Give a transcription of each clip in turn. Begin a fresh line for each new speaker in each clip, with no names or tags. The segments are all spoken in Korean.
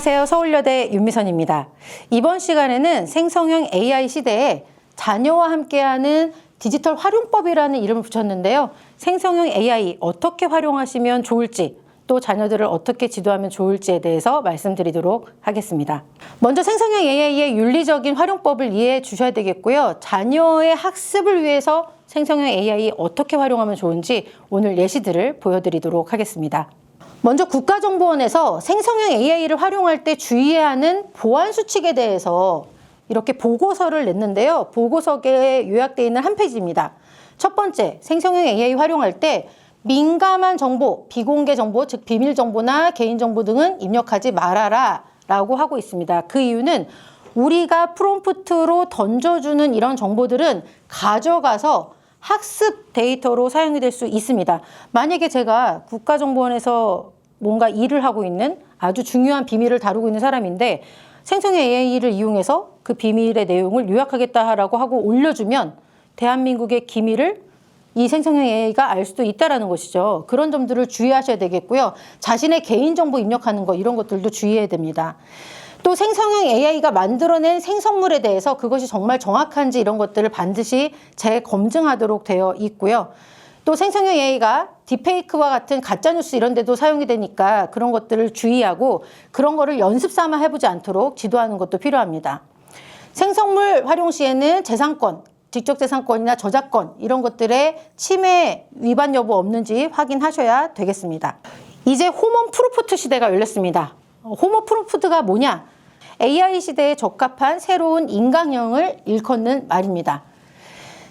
안녕하세요. 서울여대 윤미선입니다. 이번 시간에는 생성형 AI 시대에 자녀와 함께하는 디지털 활용법이라는 이름을 붙였는데요. 생성형 AI 어떻게 활용하시면 좋을지 또 자녀들을 어떻게 지도하면 좋을지에 대해서 말씀드리도록 하겠습니다. 먼저 생성형 AI의 윤리적인 활용법을 이해해 주셔야 되겠고요. 자녀의 학습을 위해서 생성형 AI 어떻게 활용하면 좋은지 오늘 예시들을 보여드리도록 하겠습니다. 먼저 국가정보원에서 생성형 AI를 활용할 때 주의해야 하는 보안 수칙에 대해서 이렇게 보고서를 냈는데요. 보고서에 요약되어 있는 한 페이지입니다. 첫 번째, 생성형 AI 활용할 때 민감한 정보, 비공개 정보, 즉 비밀 정보나 개인 정보 등은 입력하지 말아라 라고 하고 있습니다. 그 이유는 우리가 프롬프트로 던져주는 이런 정보들은 가져가서 학습 데이터로 사용이 될 수 있습니다. 만약에 제가 국가정보원에서 뭔가 일을 하고 있는 아주 중요한 비밀을 다루고 있는 사람인데 생성형 AI를 이용해서 그 비밀의 내용을 요약하겠다라고 하고 올려주면 대한민국의 기밀을 이 생성형 AI가 알 수도 있다라는 것이죠. 그런 점들을 주의하셔야 되겠고요. 자신의 개인정보 입력하는 거 이런 것들도 주의해야 됩니다. 또 생성형 AI가 만들어낸 생성물에 대해서 그것이 정말 정확한지 이런 것들을 반드시 재검증하도록 되어 있고요. 또 생성형 AI가 딥페이크와 같은 가짜뉴스 이런 데도 사용이 되니까 그런 것들을 주의하고 그런 거를 연습 삼아 해보지 않도록 지도하는 것도 필요합니다. 생성물 활용 시에는 재산권, 직접재산권이나 저작권 이런 것들의 침해 위반 여부 없는지 확인하셔야 되겠습니다. 이제 호모 프로프트 시대가 열렸습니다. 호모 프로프트가 뭐냐? AI 시대에 적합한 새로운 인강형을 일컫는 말입니다.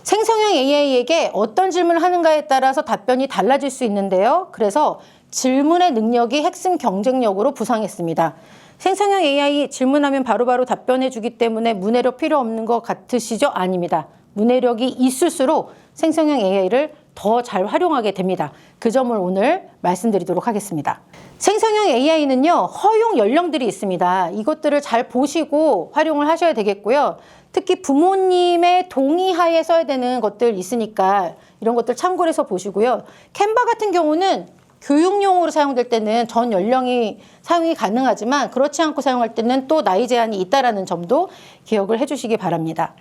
생성형 AI에게 어떤 질문을 하는가에 따라서 답변이 달라질 수 있는데요. 그래서 질문의 능력이 핵심 경쟁력으로 부상했습니다. 생성형 AI 질문하면 바로바로 답변해 주기 때문에 문해력 필요 없는 것 같으시죠? 아닙니다. 문해력이 있을수록 생성형 AI를 더 잘 활용하게 됩니다. 그 점을 오늘 말씀드리도록 하겠습니다. 생성형 AI는요, 허용 연령들이 있습니다. 이것들을 잘 보시고 활용을 하셔야 되겠고요. 특히 부모님의 동의하에 써야 되는 것들 있으니까 이런 것들 참고를 해서 보시고요. 캔바 같은 경우는 교육용으로 사용될 때는 전 연령이 사용이 가능하지만 그렇지 않고 사용할 때는 또 나이 제한이 있다라는 점도 기억을 해주시기 바랍니다.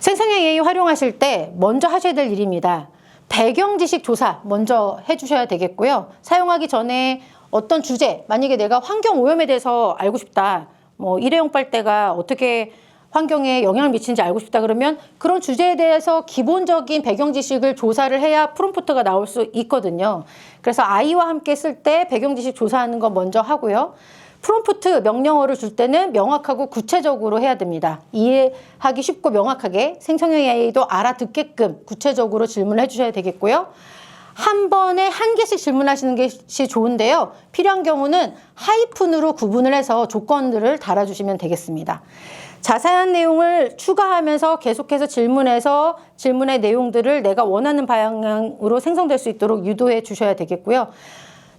생성형 AI 활용하실 때 먼저 하셔야 될 일입니다. 배경 지식 조사 먼저 해주셔야 되겠고요. 사용하기 전에 어떤 주제, 만약에 내가 환경 오염에 대해서 알고 싶다. 뭐 일회용 빨대가 어떻게 환경에 영향을 미치는지 알고 싶다 그러면 그런 주제에 대해서 기본적인 배경 지식을 조사를 해야 프롬프트가 나올 수 있거든요. 그래서 아이와 함께 쓸 때 배경 지식 조사하는 거 먼저 하고요. 프롬프트 명령어를 줄 때는 명확하고 구체적으로 해야 됩니다. 이해하기 쉽고 명확하게 생성형 AI도 알아듣게끔 구체적으로 질문을 해주셔야 되겠고요. 한 번에 한 개씩 질문하시는 것이 좋은데요. 필요한 경우는 하이픈으로 구분을 해서 조건들을 달아주시면 되겠습니다. 자세한 내용을 추가하면서 계속해서 질문해서 질문의 내용들을 내가 원하는 방향으로 생성될 수 있도록 유도해 주셔야 되겠고요.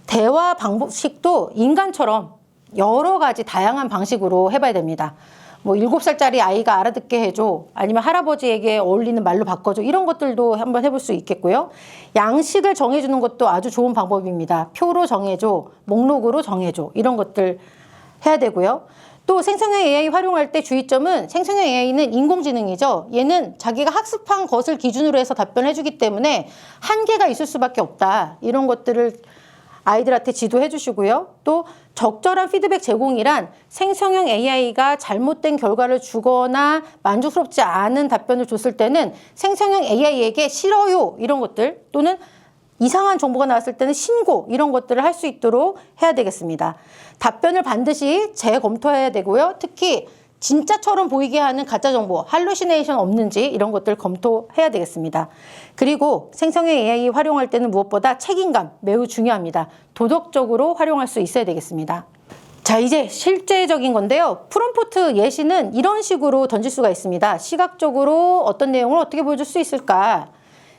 대화 방식도 인간처럼 여러 가지 다양한 방식으로 해봐야 됩니다. 뭐 일곱 살짜리 아이가 알아듣게 해줘 아니면 할아버지에게 어울리는 말로 바꿔줘 이런 것들도 한번 해볼 수 있겠고요. 양식을 정해주는 것도 아주 좋은 방법입니다. 표로 정해줘, 목록으로 정해줘 이런 것들 해야 되고요. 또 생성형 AI 활용할 때 주의점은 생성형 AI는 인공지능이죠. 얘는 자기가 학습한 것을 기준으로 해서 답변해주기 때문에 한계가 있을 수밖에 없다. 이런 것들을 아이들한테 지도해 주시고요. 또 적절한 피드백 제공이란 생성형 AI가 잘못된 결과를 주거나 만족스럽지 않은 답변을 줬을 때는 생성형 AI에게 싫어요 이런 것들 또는 이상한 정보가 나왔을 때는 신고 이런 것들을 할 수 있도록 해야 되겠습니다. 답변을 반드시 재검토해야 되고요. 특히 진짜처럼 보이게 하는 가짜 정보, 할루시네이션 없는지 이런 것들 검토해야 되겠습니다. 그리고 생성형 AI 활용할 때는 무엇보다 책임감 매우 중요합니다. 도덕적으로 활용할 수 있어야 되겠습니다. 자, 이제 실제적인 건데요. 프롬프트 예시는 이런 식으로 던질 수가 있습니다. 시각적으로 어떤 내용을 어떻게 보여줄 수 있을까?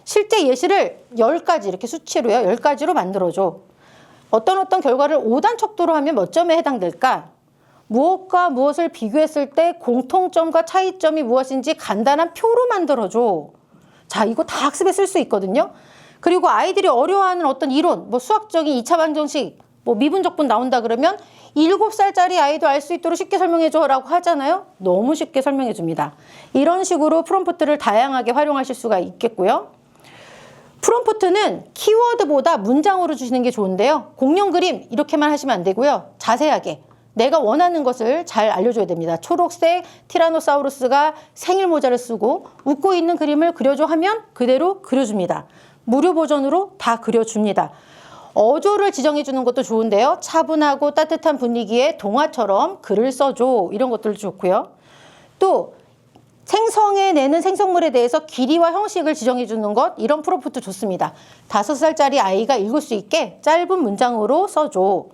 실제 예시를 10가지 이렇게 수치로요. 10가지로 만들어줘. 어떤 어떤 결과를 5단 척도로 하면 몇 점에 해당될까? 무엇과 무엇을 비교했을 때 공통점과 차이점이 무엇인지 간단한 표로 만들어줘. 자, 이거 다 학습에 쓸 수 있거든요. 그리고 아이들이 어려워하는 어떤 이론, 뭐 수학적인 2차 방정식, 뭐 미분적분 나온다 그러면 일곱 살짜리 아이도 알 수 있도록 쉽게 설명해줘라고 하잖아요. 너무 쉽게 설명해줍니다. 이런 식으로 프롬프트를 다양하게 활용하실 수가 있겠고요. 프롬프트는 키워드보다 문장으로 주시는 게 좋은데요. 공룡 그림 이렇게만 하시면 안 되고요. 자세하게 내가 원하는 것을 잘 알려줘야 됩니다. 초록색 티라노사우루스가 생일 모자를 쓰고 웃고 있는 그림을 그려줘 하면 그대로 그려줍니다. 무료 버전으로 다 그려줍니다. 어조를 지정해 주는 것도 좋은데요. 차분하고 따뜻한 분위기의 동화처럼 글을 써줘 이런 것들도 좋고요. 또 생성해내는 생성물에 대해서 길이와 형식을 지정해 주는 것 이런 프로프트 좋습니다. 다섯 살짜리 아이가 읽을 수 있게 짧은 문장으로 써줘.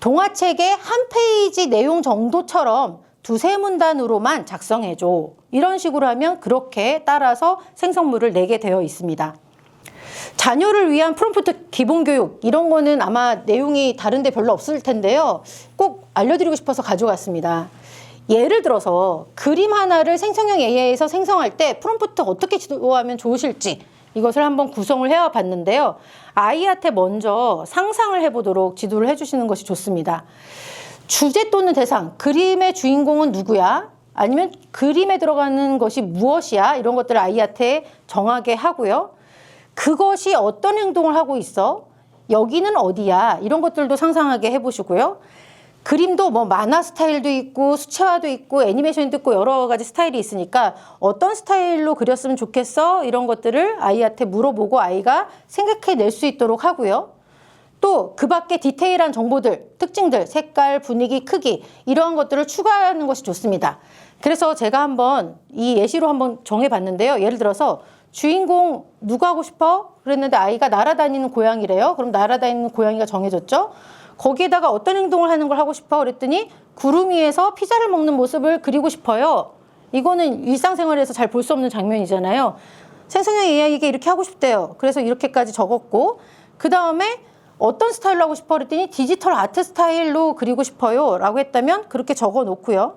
동화책의 한 페이지 내용 정도처럼 두세 문단으로만 작성해줘. 이런 식으로 하면 그렇게 따라서 생성물을 내게 되어 있습니다. 자녀를 위한 프롬프트 기본 교육 이런 거는 아마 내용이 다른데 별로 없을 텐데요. 꼭 알려드리고 싶어서 가져갔습니다. 예를 들어서 그림 하나를 생성형 AI에서 생성할 때 프롬프트 어떻게 지도하면 좋으실지 이것을 한번 구성을 해와 봤는데요. 아이한테 먼저 상상을 해보도록 지도를 해주시는 것이 좋습니다. 주제 또는 대상, 그림의 주인공은 누구야? 아니면 그림에 들어가는 것이 무엇이야? 이런 것들을 아이한테 정하게 하고요. 그것이 어떤 행동을 하고 있어? 여기는 어디야? 이런 것들도 상상하게 해보시고요. 그림도 뭐 만화 스타일도 있고 수채화도 있고 애니메이션도 있고 여러 가지 스타일이 있으니까 어떤 스타일로 그렸으면 좋겠어? 이런 것들을 아이한테 물어보고 아이가 생각해낼 수 있도록 하고요. 또 그 밖에 디테일한 정보들, 특징들, 색깔, 분위기, 크기 이러한 것들을 추가하는 것이 좋습니다. 그래서 제가 한번 이 예시로 한번 정해봤는데요. 예를 들어서 주인공 누가 하고 싶어? 그랬는데 아이가 날아다니는 고양이래요. 그럼 날아다니는 고양이가 정해졌죠. 거기에다가 어떤 행동을 하는 걸 하고 싶어? 그랬더니 구름 위에서 피자를 먹는 모습을 그리고 싶어요. 이거는 일상생활에서 잘 볼 수 없는 장면이잖아요. 생성형 AI에게 이렇게 하고 싶대요. 그래서 이렇게까지 적었고 그 다음에 어떤 스타일로 하고 싶어? 그랬더니 디지털 아트 스타일로 그리고 싶어요. 라고 했다면 그렇게 적어 놓고요.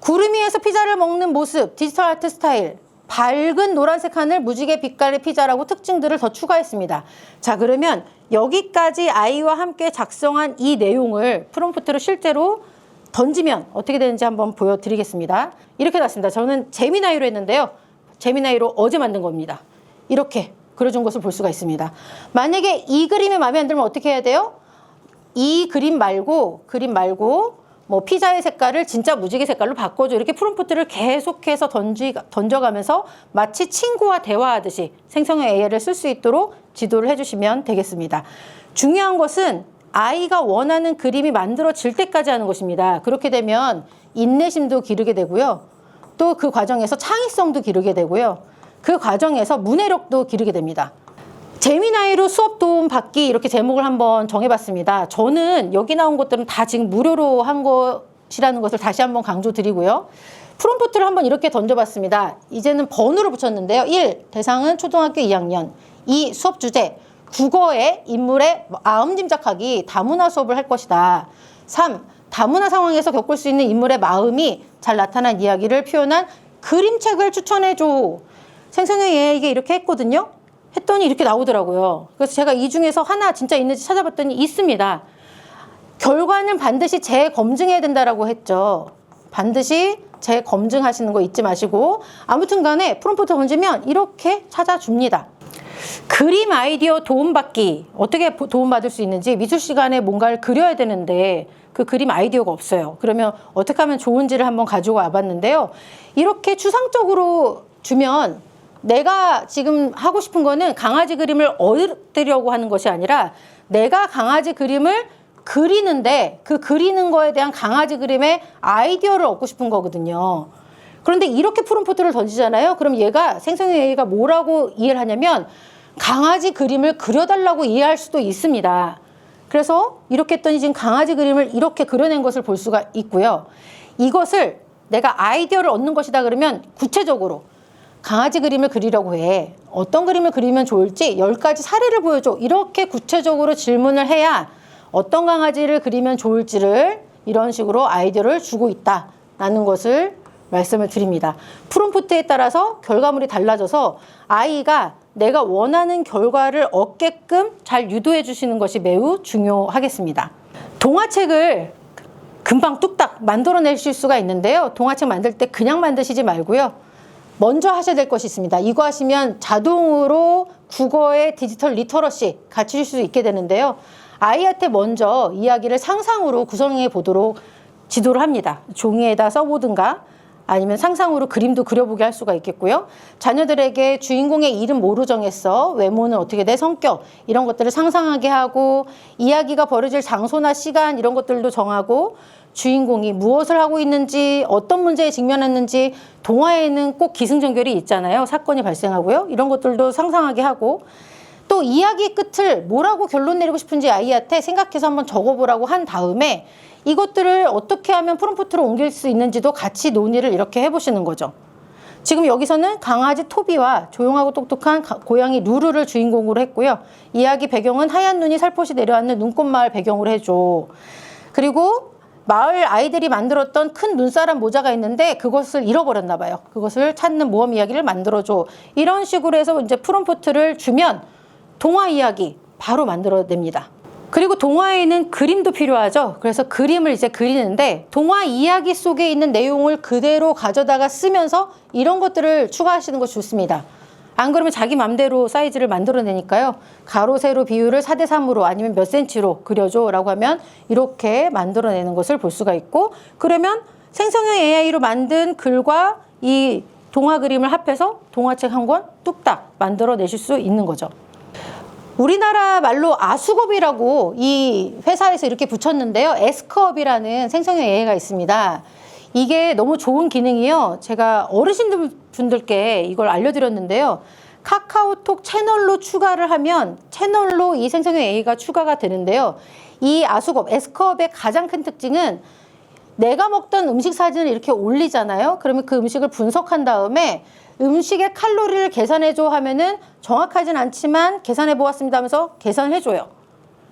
구름 위에서 피자를 먹는 모습, 디지털 아트 스타일, 밝은 노란색 하늘, 무지개 빛깔의 피자라고 특징들을 더 추가했습니다. 자, 그러면 여기까지 아이와 함께 작성한 이 내용을 프롬프트로 실제로 던지면 어떻게 되는지 한번 보여드리겠습니다. 이렇게 났습니다. 저는 재미나이로 했는데요. 재미나이로 어제 만든 겁니다. 이렇게 그려준 것을 볼 수가 있습니다. 만약에 이 그림이 마음에 안 들면 어떻게 해야 돼요? 이 그림 말고, 그림 말고, 뭐 피자의 색깔을 진짜 무지개 색깔로 바꿔줘 이렇게 프롬프트를 계속해서 던지, 던져가면서 마치 친구와 대화하듯이 생성형 AI를 쓸 수 있도록 지도를 해주시면 되겠습니다. 중요한 것은 아이가 원하는 그림이 만들어질 때까지 하는 것입니다. 그렇게 되면 인내심도 기르게 되고요. 또 그 과정에서 창의성도 기르게 되고요. 그 과정에서 문해력도 기르게 됩니다. 재미나이로 수업 도움 받기 이렇게 제목을 한번 정해봤습니다. 저는 여기 나온 것들은 다 지금 무료로 한 것이라는 것을 다시 한번 강조드리고요. 프롬프트를 한번 이렇게 던져봤습니다. 이제는 번호를 붙였는데요. 1. 대상은 초등학교 2학년. 2. 수업 주제. 국어의 인물의 마음 짐작하기 다문화 수업을 할 것이다. 3. 다문화 상황에서 겪을 수 있는 인물의 마음이 잘 나타난 이야기를 표현한 그림책을 추천해줘. 생성형 AI에게 이렇게 했거든요. 했더니 이렇게 나오더라고요. 그래서 제가 이 중에서 하나 진짜 있는지 찾아봤더니 있습니다. 결과는 반드시 재검증해야 된다라고 했죠. 반드시 재검증하시는 거 잊지 마시고 아무튼 간에 프롬프트 던지면 이렇게 찾아줍니다. 그림 아이디어 도움받기 어떻게 보- 도움받을 수 있는지 미술 시간에 뭔가를 그려야 되는데 그 그림 아이디어가 없어요. 그러면 어떻게 하면 좋은지를 한번 가지고 와봤는데요. 이렇게 추상적으로 주면 내가 지금 하고 싶은 거는 강아지 그림을 얻으려고 하는 것이 아니라 내가 강아지 그림을 그리는데 그 그리는 거에 대한 강아지 그림의 아이디어를 얻고 싶은 거거든요. 그런데 이렇게 프롬프트를 던지잖아요. 그럼 얘가 생성형 AI가 뭐라고 이해를 하냐면 강아지 그림을 그려달라고 이해할 수도 있습니다. 그래서 이렇게 했더니 지금 강아지 그림을 이렇게 그려낸 것을 볼 수가 있고요. 이것을 내가 아이디어를 얻는 것이다 그러면 구체적으로 강아지 그림을 그리려고 해. 어떤 그림을 그리면 좋을지 열가지 사례를 보여줘. 이렇게 구체적으로 질문을 해야 어떤 강아지를 그리면 좋을지를 이런 식으로 아이디어를 주고 있다라는 것을 말씀을 드립니다. 프롬프트에 따라서 결과물이 달라져서 아이가 내가 원하는 결과를 얻게끔 잘 유도해 주시는 것이 매우 중요하겠습니다. 동화책을 금방 뚝딱 만들어내실 수가 있는데요. 동화책 만들 때 그냥 만드시지 말고요. 먼저 하셔야 될 것이 있습니다. 이거 하시면 자동으로 국어의 디지털 리터러시 갖추실 수 있게 되는데요. 아이한테 먼저 이야기를 상상으로 구성해 보도록 지도를 합니다. 종이에다 써보든가 아니면 상상으로 그림도 그려보게 할 수가 있겠고요. 자녀들에게 주인공의 이름 뭐로 정했어? 외모는 어떻게 돼? 성격 이런 것들을 상상하게 하고 이야기가 벌어질 장소나 시간 이런 것들도 정하고 주인공이 무엇을 하고 있는지 어떤 문제에 직면했는지 동화에는 꼭 기승전결이 있잖아요. 사건이 발생하고요. 이런 것들도 상상하게 하고 또 이야기 끝을 뭐라고 결론 내리고 싶은지 아이한테 생각해서 한번 적어보라고 한 다음에 이것들을 어떻게 하면 프롬프트로 옮길 수 있는지도 같이 논의를 이렇게 해보시는 거죠. 지금 여기서는 강아지 토비와 조용하고 똑똑한 가- 고양이 루루를 주인공으로 했고요. 이야기 배경은 하얀 눈이 살포시 내려앉는 눈꽃마을 배경으로 해줘. 그리고 마을 아이들이 만들었던 큰 눈사람 모자가 있는데 그것을 잃어버렸나 봐요. 그것을 찾는 모험 이야기를 만들어줘. 이런 식으로 해서 이제 프롬프트를 주면 동화 이야기 바로 만들어냅니다. 그리고 동화에는 그림도 필요하죠. 그래서 그림을 이제 그리는데 동화 이야기 속에 있는 내용을 그대로 가져다가 쓰면서 이런 것들을 추가하시는 거 좋습니다. 안 그러면 자기 맘대로 사이즈를 만들어내니까요. 가로, 세로 비율을 4대 3으로 아니면 몇 센치로 그려줘 라고 하면 이렇게 만들어내는 것을 볼 수가 있고 그러면 생성형 AI로 만든 글과 이 동화 그림을 합해서 동화책 한 권 뚝딱 만들어내실 수 있는 거죠. 우리나라 말로 아수겁이라고 이 회사에서 이렇게 붙였는데요. 에스컵이라는 생성형 AI가 있습니다. 이게 너무 좋은 기능이요. 제가 어르신들 분들께 이걸 알려드렸는데요. 카카오톡 채널로 추가를 하면 채널로 이 생성형 AI가 추가가 되는데요. 이 아수겁, 에스컵의 가장 큰 특징은 내가 먹던 음식 사진을 이렇게 올리잖아요. 그러면 그 음식을 분석한 다음에 음식의 칼로리를 계산해줘 하면은 정확하진 않지만 계산해 보았습니다 하면서 계산해줘요.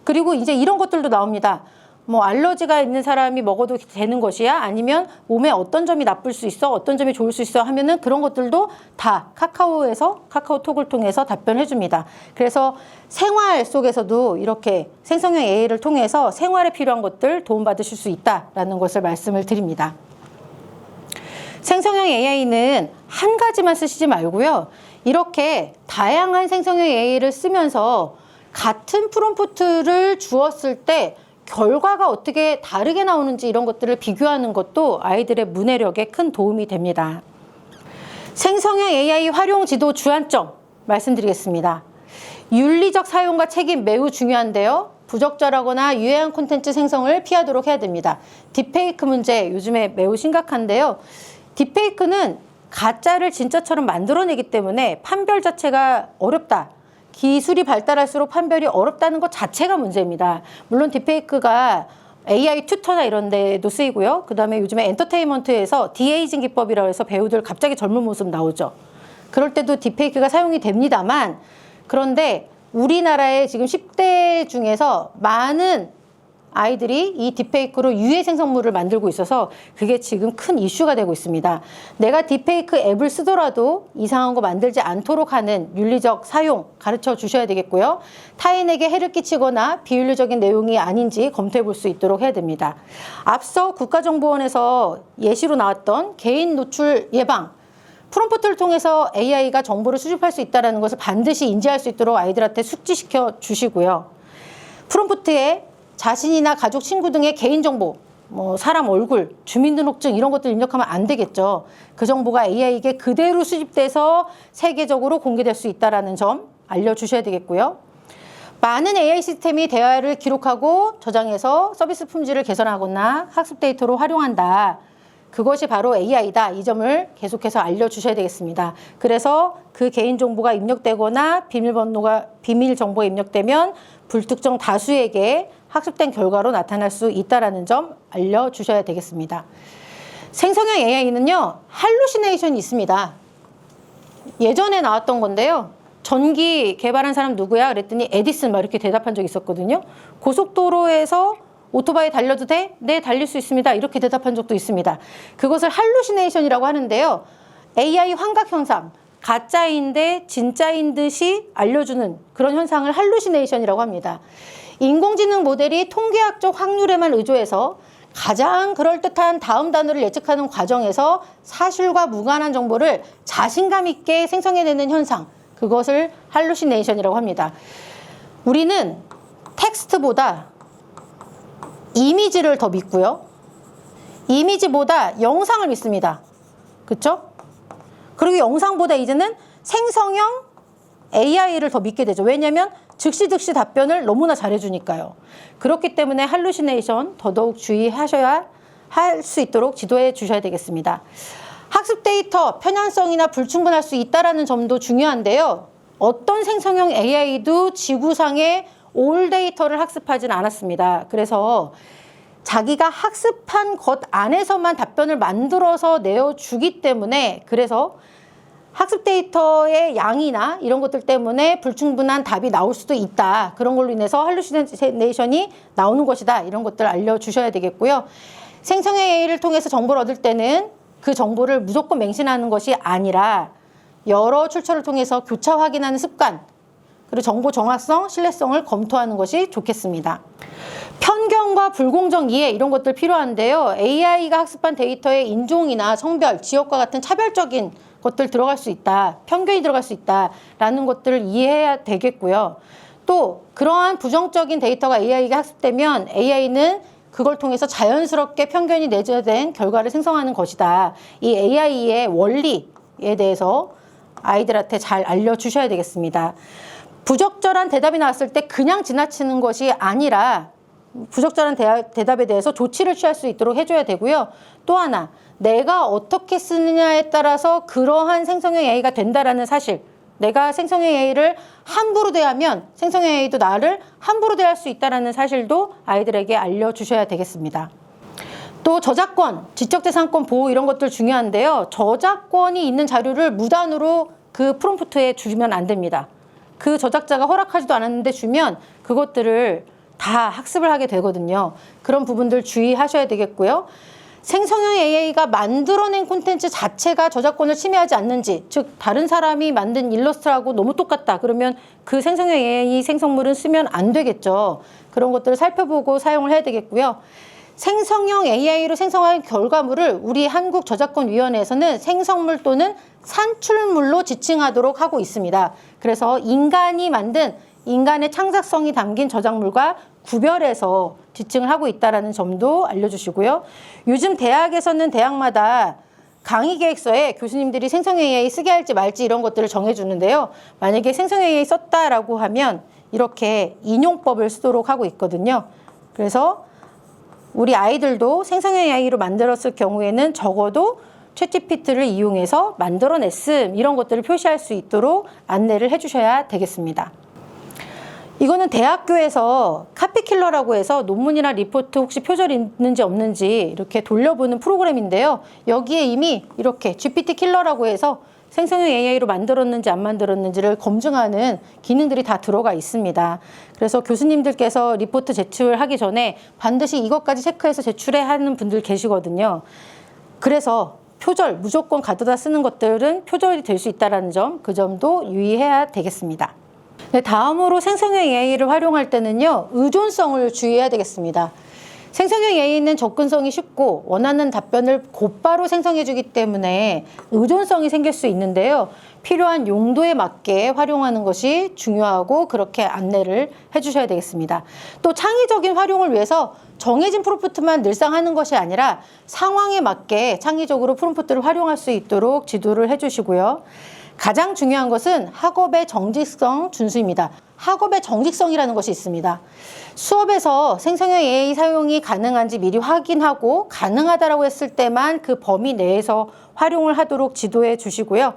그리고 이제 이런 것들도 나옵니다. 뭐 알러지가 있는 사람이 먹어도 되는 것이야? 아니면 몸에 어떤 점이 나쁠 수 있어? 어떤 점이 좋을 수 있어? 하면은 그런 것들도 다 카카오에서 카카오톡을 통해서 답변해 줍니다. 그래서 생활 속에서도 이렇게 생성형 AI를 통해서 생활에 필요한 것들 도움받으실 수 있다라는 것을 말씀을 드립니다. 생성형 AI는 한 가지만 쓰시지 말고요. 이렇게 다양한 생성형 AI를 쓰면서 같은 프롬프트를 주었을 때 결과가 어떻게 다르게 나오는지 이런 것들을 비교하는 것도 아이들의 문해력에 큰 도움이 됩니다. 생성형 AI 활용 지도 주안점 말씀드리겠습니다. 윤리적 사용과 책임 매우 중요한데요. 부적절하거나 유해한 콘텐츠 생성을 피하도록 해야 됩니다. 딥페이크 문제 요즘에 매우 심각한데요. 딥페이크는 가짜를 진짜처럼 만들어내기 때문에 판별 자체가 어렵다. 기술이 발달할수록 판별이 어렵다는 것 자체가 문제입니다. 물론 딥페이크가 AI 튜터나 이런 데도 쓰이고요. 그 다음에 요즘에 엔터테인먼트에서 디에이징 기법이라고 해서 배우들 갑자기 젊은 모습 나오죠. 그럴 때도 딥페이크가 사용이 됩니다만 그런데 우리나라의 지금 10대 중에서 많은 아이들이 이 딥페이크로 유해 생성물을 만들고 있어서 그게 지금 큰 이슈가 되고 있습니다. 내가 딥페이크 앱을 쓰더라도 이상한 거 만들지 않도록 하는 윤리적 사용 가르쳐 주셔야 되겠고요. 타인에게 해를 끼치거나 비윤리적인 내용이 아닌지 검토해 볼 수 있도록 해야 됩니다. 앞서 국가정보원에서 예시로 나왔던 개인 노출 예방 프롬프트를 통해서 AI가 정보를 수집할 수 있다는 것을 반드시 인지할 수 있도록 아이들한테 숙지시켜 주시고요. 프롬프트에 자신이나 가족, 친구 등의 개인정보, 뭐 사람 얼굴, 주민등록증 이런 것들 입력하면 안 되겠죠. 그 정보가 AI에게 그대로 수집돼서 세계적으로 공개될 수 있다는 점 알려주셔야 되겠고요. 많은 AI 시스템이 대화를 기록하고 저장해서 서비스 품질을 개선하거나 학습 데이터로 활용한다. 그것이 바로 AI다. 이 점을 계속해서 알려주셔야 되겠습니다. 그래서 그 개인정보가 입력되거나 비밀번호가, 비밀 정보가 입력되면 불특정 다수에게 학습된 결과로 나타날 수 있다는 점 알려주셔야 되겠습니다. 생성형 AI는요, 할루시네이션이 있습니다. 예전에 나왔던 건데요. 전기 개발한 사람 누구야? 그랬더니 에디슨 막 이렇게 대답한 적이 있었거든요. 고속도로에서 오토바이 달려도 돼? 네, 달릴 수 있습니다. 이렇게 대답한 적도 있습니다. 그것을 할루시네이션이라고 하는데요. AI 환각 현상, 가짜인데 진짜인 듯이 알려주는 그런 현상을 할루시네이션이라고 합니다. 인공지능 모델이 통계학적 확률에만 의존해서 가장 그럴듯한 다음 단어를 예측하는 과정에서 사실과 무관한 정보를 자신감 있게 생성해내는 현상, 그것을 할루시네이션이라고 합니다. 우리는 텍스트보다 이미지를 더 믿고요. 이미지보다 영상을 믿습니다. 그렇죠? 그리고 영상보다 이제는 생성형 AI를 더 믿게 되죠. 왜냐하면 즉시 즉시 답변을 너무나 잘해주니까요. 그렇기 때문에 할루시네이션 더더욱 주의하셔야 할 수 있도록 지도해 주셔야 되겠습니다. 학습 데이터 편향성이나 불충분할 수 있다라는 점도 중요한데요. 어떤 생성형 AI도 지구상의 올 데이터를 학습하진 않았습니다. 그래서 자기가 학습한 것 안에서만 답변을 만들어서 내어주기 때문에 그래서 학습 데이터의 양이나 이런 것들 때문에 불충분한 답이 나올 수도 있다. 그런 걸로 인해서 할루시네이션이 나오는 것이다. 이런 것들 알려주셔야 되겠고요. 생성형 AI를 통해서 정보를 얻을 때는 그 정보를 무조건 맹신하는 것이 아니라 여러 출처를 통해서 교차 확인하는 습관, 그리고 정보 정확성, 신뢰성을 검토하는 것이 좋겠습니다. 편견과 불공정 이해 이런 것들 필요한데요. AI가 학습한 데이터에 인종이나 성별, 지역과 같은 차별적인 것들 들어갈 수 있다. 편견이 들어갈 수 있다라는 것들을 이해해야 되겠고요. 또 그러한 부정적인 데이터가 AI가 학습되면 AI는 그걸 통해서 자연스럽게 편견이 내재된 결과를 생성하는 것이다. 이 AI의 원리에 대해서 아이들한테 잘 알려주셔야 되겠습니다. 부적절한 대답이 나왔을 때 그냥 지나치는 것이 아니라 부적절한 대답에 대해서 조치를 취할 수 있도록 해줘야 되고요. 또 하나, 내가 어떻게 쓰느냐에 따라서 그러한 생성형 AI가 된다라는 사실. 내가 생성형 AI를 함부로 대하면 생성형 AI도 나를 함부로 대할 수 있다라는 사실도 아이들에게 알려주셔야 되겠습니다. 또 저작권, 지적재산권 보호 이런 것들 중요한데요. 저작권이 있는 자료를 무단으로 그 프롬프트에 주면 안 됩니다. 그 저작자가 허락하지도 않았는데 주면 그것들을 다 학습을 하게 되거든요. 그런 부분들 주의하셔야 되겠고요. 생성형 AI가 만들어낸 콘텐츠 자체가 저작권을 침해하지 않는지, 즉 다른 사람이 만든 일러스트하고 너무 똑같다. 그러면 그 생성형 AI 생성물은 쓰면 안 되겠죠. 그런 것들을 살펴보고 사용을 해야 되겠고요. 생성형 AI로 생성한 결과물을 우리 한국저작권위원회에서는 생성물 또는 산출물로 지칭하도록 하고 있습니다. 그래서 인간이 만든 인간의 창작성이 담긴 저작물과 구별해서 지칭을 하고 있다는 점도 알려주시고요. 요즘 대학에서는 대학마다 강의 계획서에 교수님들이 생성 AI 쓰게 할지 말지 이런 것들을 정해주는데요. 만약에 생성 AI 썼다라고 하면 이렇게 인용법을 쓰도록 하고 있거든요. 그래서 우리 아이들도 생성 AI로 만들었을 경우에는 적어도 채찌피트를 이용해서 만들어냈음 이런 것들을 표시할 수 있도록 안내를 해주셔야 되겠습니다. 이거는 대학교에서 카피킬러라고 해서 논문이나 리포트 혹시 표절 있는지 없는지 이렇게 돌려보는 프로그램인데요. 여기에 이미 이렇게 GPT 킬러라고 해서 생성형 AI로 만들었는지 안 만들었는지를 검증하는 기능들이 다 들어가 있습니다. 그래서 교수님들께서 리포트 제출하기 전에 반드시 이것까지 체크해서 제출해 하는 분들 계시거든요. 그래서 표절, 무조건 가져다 쓰는 것들은 표절이 될 수 있다는 점, 그 점도 유의해야 되겠습니다. 네, 다음으로 생성형 AI를 활용할 때는요, 의존성을 주의해야 되겠습니다. 생성형 AI는 접근성이 쉽고 원하는 답변을 곧바로 생성해주기 때문에 의존성이 생길 수 있는데요. 필요한 용도에 맞게 활용하는 것이 중요하고 그렇게 안내를 해주셔야 되겠습니다. 또 창의적인 활용을 위해서 정해진 프롬프트만 늘상 하는 것이 아니라 상황에 맞게 창의적으로 프롬프트를 활용할 수 있도록 지도를 해주시고요. 가장 중요한 것은 학업의 정직성 준수입니다. 학업의 정직성이라는 것이 있습니다. 수업에서 생성형 AI 사용이 가능한지 미리 확인하고 가능하다라고 했을 때만 그 범위 내에서 활용을 하도록 지도해 주시고요.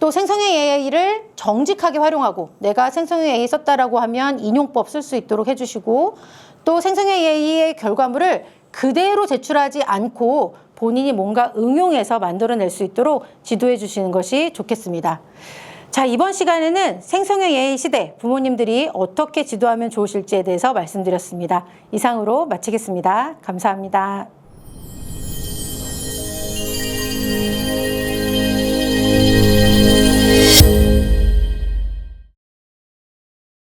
또 생성형 AI를 정직하게 활용하고 내가 생성형 AI 썼다라고 하면 인용법 쓸 수 있도록 해주시고 또 생성형 AI의 결과물을 그대로 제출하지 않고 본인이 뭔가 응용해서 만들어낼 수 있도록 지도해 주시는 것이 좋겠습니다. 자, 이번 시간에는 생성형 AI 시대 부모님들이 어떻게 지도하면 좋으실지에 대해서 말씀드렸습니다. 이상으로 마치겠습니다. 감사합니다.